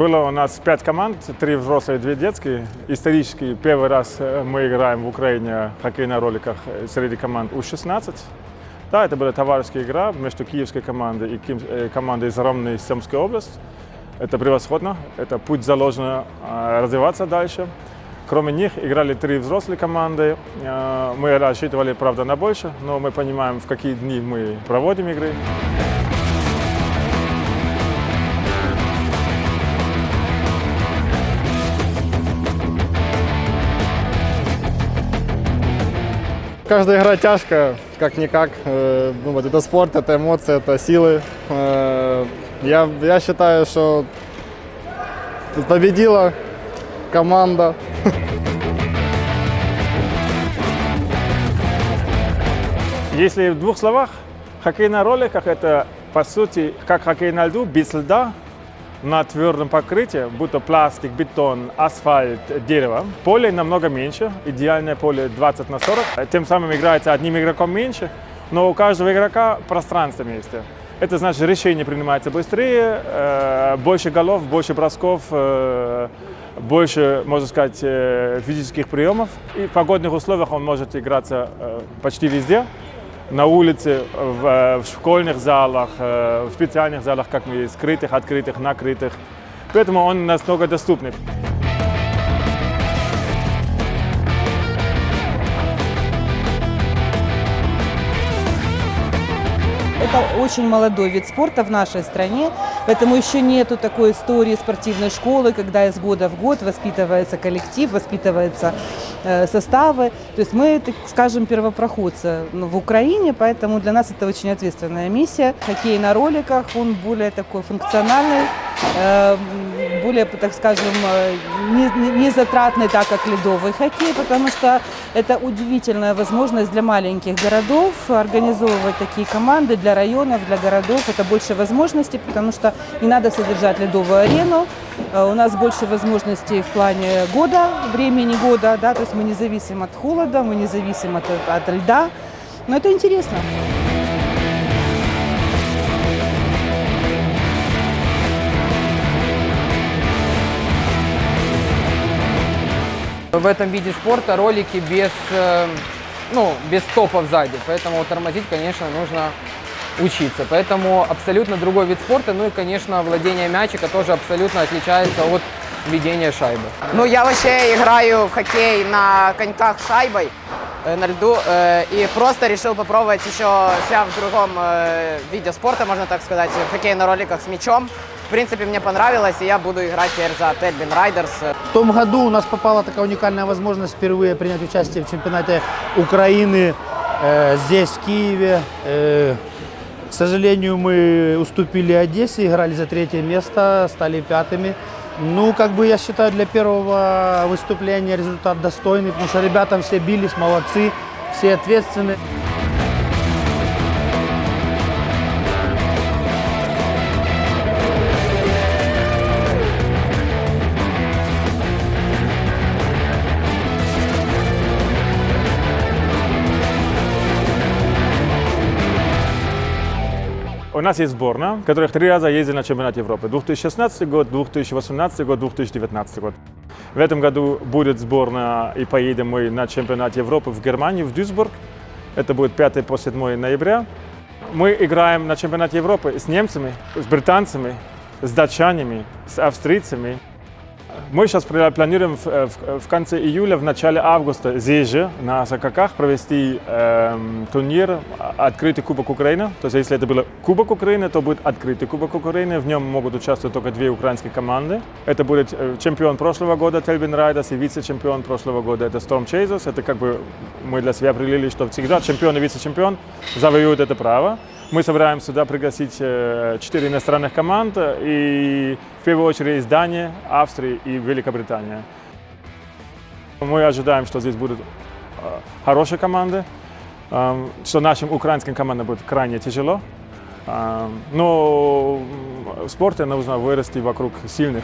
Было у нас пять команд, три взрослые, две детские. Исторически первый раз э, мы играем в Украине хоккей на роликах э, среди команд У-16. Да, это была товарищеская игра между киевской командой и э, командой из Ромны Семской области. Это превосходно, это путь заложено развиваться дальше. Кроме них играли три взрослые команды. Мы рассчитывали, правда, на больше, но мы понимаем, в какие дни мы проводим игры. Каждая игра тяжкая, как-никак. Э, ну, вот это спорт, это эмоции, это силы. Э, Я, я считаю, что победила команда. Если в двух словах, хоккей на роликах – это, по сути, как хоккей на льду, без льда, на твердом покрытии, будто пластик, бетон, асфальт, дерево. Поле намного меньше, идеальное поле 20 на 40. Тем самым играется одним игроком меньше, но у каждого игрока пространство вместе. Это значит, решение принимается быстрее, э, больше голов, больше бросков, э, больше, можно сказать, э, физических приемов. И в погодных условиях он может играться почти везде на улице, в, э, в школьных залах, э, в специальных залах, как мы скрытых, открытых, накрытых. Поэтому он настолько доступный. Это очень молодой вид спорта в нашей стране, поэтому еще нету такой истории спортивной школы, когда из года в год воспитывается коллектив, воспитываются э, составы. То есть мы, так скажем, первопроходцы в Украине, поэтому для нас это очень ответственная миссия. Хоккей на роликах, он более такой функциональный, э, более, так скажем, э, не- не затратный, так как ледовый хоккей, потому что это удивительная возможность для маленьких городов организовывать такие команды, для районов, для городов. Это больше возможностей, потому что не надо содержать ледовую арену. Э, У нас больше возможностей в плане года, времени года, да, то есть мы не зависим от холода, мы не зависим от, от льда. Но это интересно. В этом виде спорта ролики без, э, ну, без стопов сзади, поэтому тормозить, конечно, нужно учиться. Поэтому абсолютно другой вид спорта, ну и, конечно, владение мячика тоже абсолютно отличается от ведения шайбы. Ну, я вообще играю в хоккей на коньках с шайбой э, на льду э, и просто решил попробовать еще себя в другом э, виде спорта, можно так сказать, в хоккей на роликах с мячом. В принципе, мне понравилось, и я буду играть теперь за Тельбин Райдерс. В том году у нас попала такая уникальная возможность впервые принять участие в чемпионате Украины э, здесь, в Киеве. Э, к сожалению, мы уступили Одессе, играли за третье место, стали пятыми. Ну, как бы я считаю, для первого выступления результат достойный, потому что ребята все бились, молодцы, все ответственны. У нас есть сборная, которая три раза ездила на чемпионат Европы. 2016 год, 2018 год, 2019 год. В этом году будет сборная, и поедем мы на чемпионат Европы в Германию, в Дюсбург. Это будет 5 по 7 ноября. Мы играем на чемпионате Европы с немцами, с британцами, с датчанами, с австрийцами. Мы сейчас пла- планируем в, э, в- в конце июля, в начале августа здесь же, на Сакаках, провести эм, турнир «Открытый Кубок Украины». То есть, если это был Кубок Украины, то будет «Открытый Кубок Украины». В нем могут участвовать только две украинские команды. Это будет э, чемпион прошлого года Тельбин Райдерс и вице-чемпион прошлого года это Storm Chasers. Это как бы мы для себя определили, что всегда чемпион и вице-чемпион завоюют это право. Мы собираемся сюда пригласить э, четыре иностранных команд э, и в первую очередь из Дании, Австрии и Великобритании. Мы ожидаем, что здесь будут э, хорошие команды, что нашим украинским командам будет крайне тяжело. Но в спорте нужно вырасти вокруг сильных.